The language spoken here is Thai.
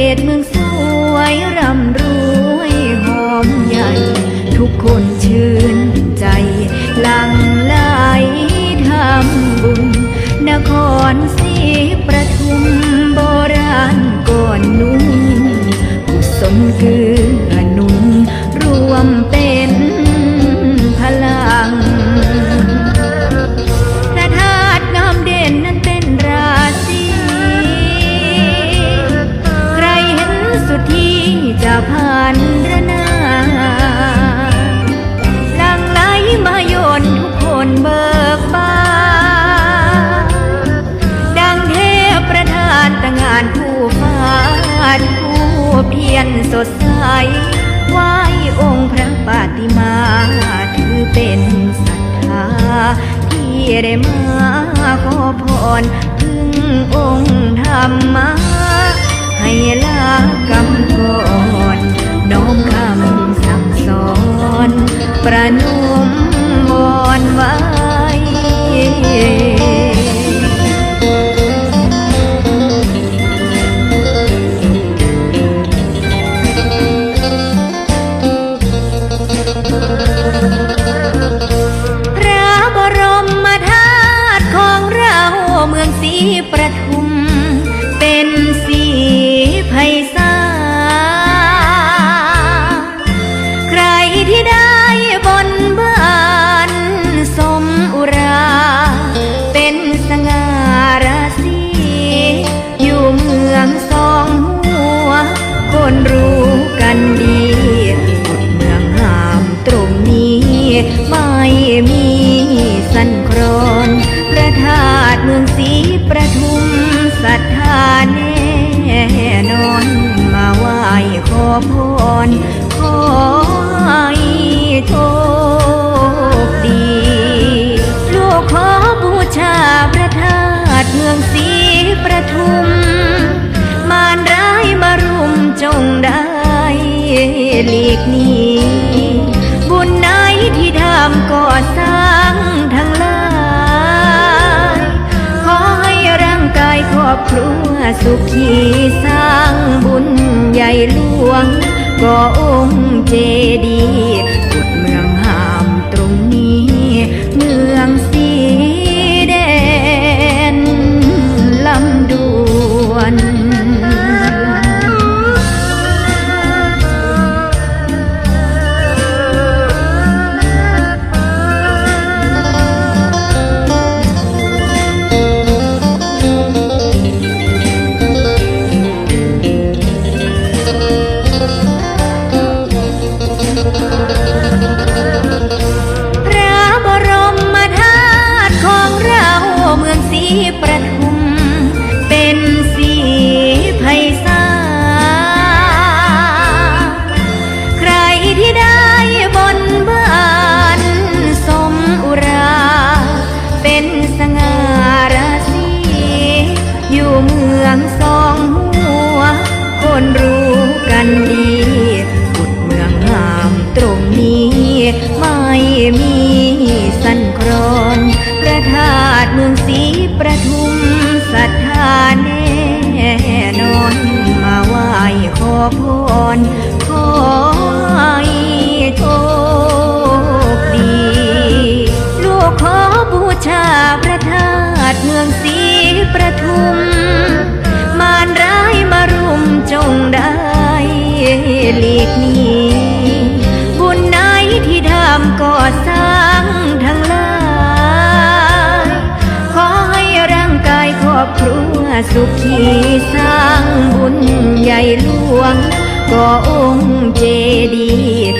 เมืองสวยร่ำรวยหอมใหญ่ ทุกคนชื่นใจหลังไหลทำบุญ นครศรีประทุมโบราณก่อนนุ่นกุศลเกื้อหนุนรวมเป็น ที่ได้มาขอพรพึ่งองค์ธรรมมาให้ลากำก่อนน้อมคำสั่งสอนประนุ ทุมเป็น รขอให้โชคดี ลูกขอบูชาพระธาตุเมืองศรีประทุม มารร้ายมารุมจงได้หลีกหนีบุญไหนที่ทำก่อสร้างทั้งหลาย ขอให้ร่างกายครอบครัวสุขีสร้างบุญใหญ่หลวง ก็องค์เจดีย์ ง่าราศีอยู่เมืองสองหัว คนรู้กันดีกุดเมืองงามตรงนี้ ไม่มีสันครอนพระธาตุเมืองศีประทุมศรัทธาแน่นอน มาไหว้ขอพร สุขีสร้างบุญใหญ่หลวง ก็องค์เจดีย์